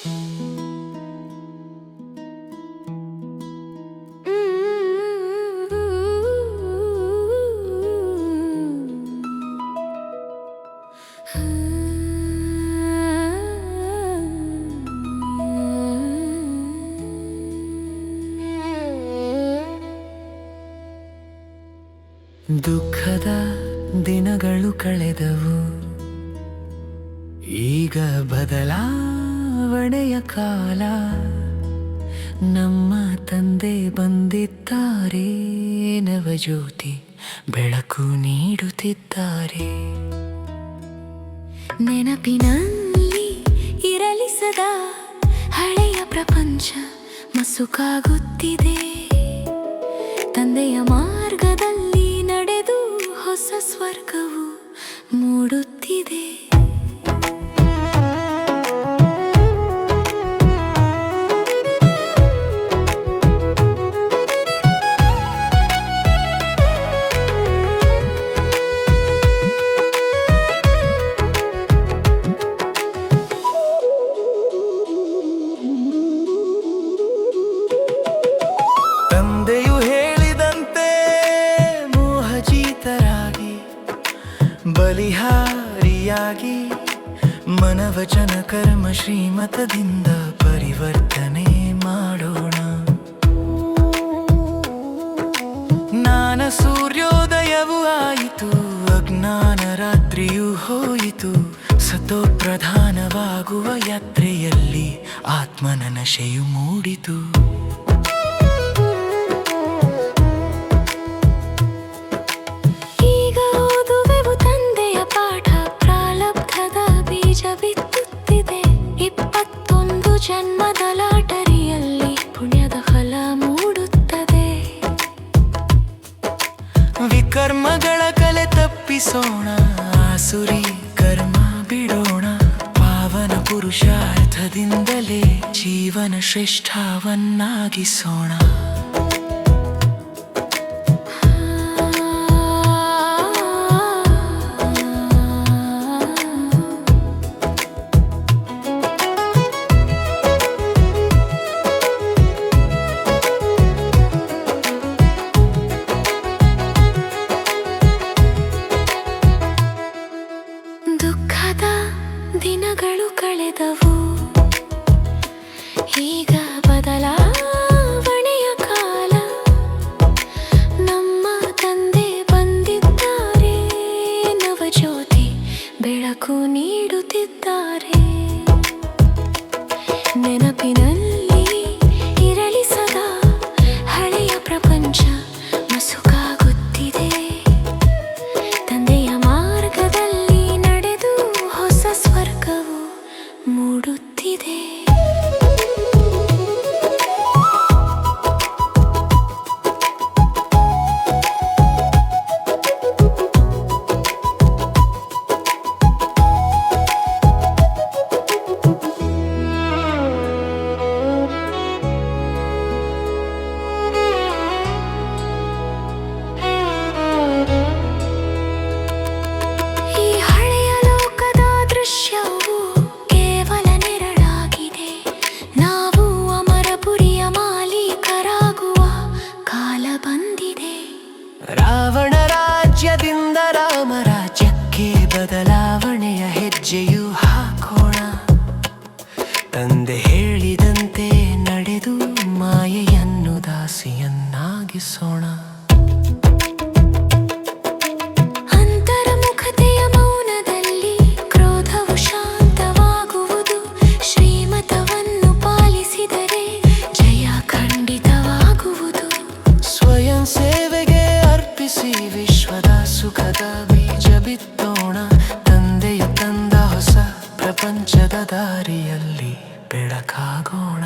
ದುಃಖದ ದಿನಗಳು ಕಳೆದವು. ಈಗ ಬದಲಾ ಬದಲಾವಣೆಯ ಕಾಲ, ನಮ್ಮ ತಂದೆ ಬಂದಿದ್ದಾರೆ, ನವಜ್ಯೋತಿ ಬೆಳಕು ನೀಡುತ್ತಿದ್ದಾರೆ. ನೆನಪಿನಲ್ಲಿ ಇರಲಿ ಸದಾ, ಹಳೆಯ ಪ್ರಪಂಚ ಮಸುಕಾಗುತ್ತಿದೆ. ತಂದೆಯ ಮಾರ್ಗದಲ್ಲಿ ನಡೆದು ಹೊಸ ಸ್ವರ್ಗವು ಮೂಡುತ್ತಿದೆ. ಬಲಿಹಾರಿಯಾಗಿ ಮನವಚನ ಕರ್ಮ ಶ್ರೀಮತದಿಂದ ಪರಿವರ್ತನೆ ಮಾಡೋಣ. ಜ್ಞಾನ ಸೂರ್ಯೋದಯವು ಆಯಿತು, ಅಜ್ಞಾನ ರಾತ್ರಿಯೂ ಹೋಯಿತು. ಸತೋ ಪ್ರಧಾನವಾಗುವ ಯಾತ್ರೆಯಲ್ಲಿ ಆತ್ಮನ ನಶೆಯು ಮೂಡಿತು. ಜನ್ಮದ ಲಾಟರಿಯಲ್ಲಿ ಪುಣ್ಯದ ಫಲ ಮೂಡುತ್ತದೆ. ವಿಕರ್ಮಗಳ ಕಲೆ ತಪ್ಪಿಸೋಣ, ಆಸುರಿ ಕರ್ಮ ಬಿಡೋಣ. ಪಾವನ ಪುರುಷಾರ್ಥದಿಂದಲೇ ಜೀವನ ಶ್ರೇಷ್ಠವನ್ನಾಗಿಸೋಣ. ಕಳೆದವು. ಈಗ ಬದಲಾವಣೆಯ ಕಾಲ. ನಮ್ಮ ತಂದೆ ಬಂದಿದ್ದಾರೆ ನವಜ್ಯೋತಿ ಬೆಳಕು ನೀಡುತ್ತಿದ್ದಾರೆ. ರಾಜ್ಯದಿಂದ ರಾಮ ರಾಜ್ಯಕ್ಕೆ ದಾರಿಯಲ್ಲಿ ಬೆಳಕಾಗೋಣ.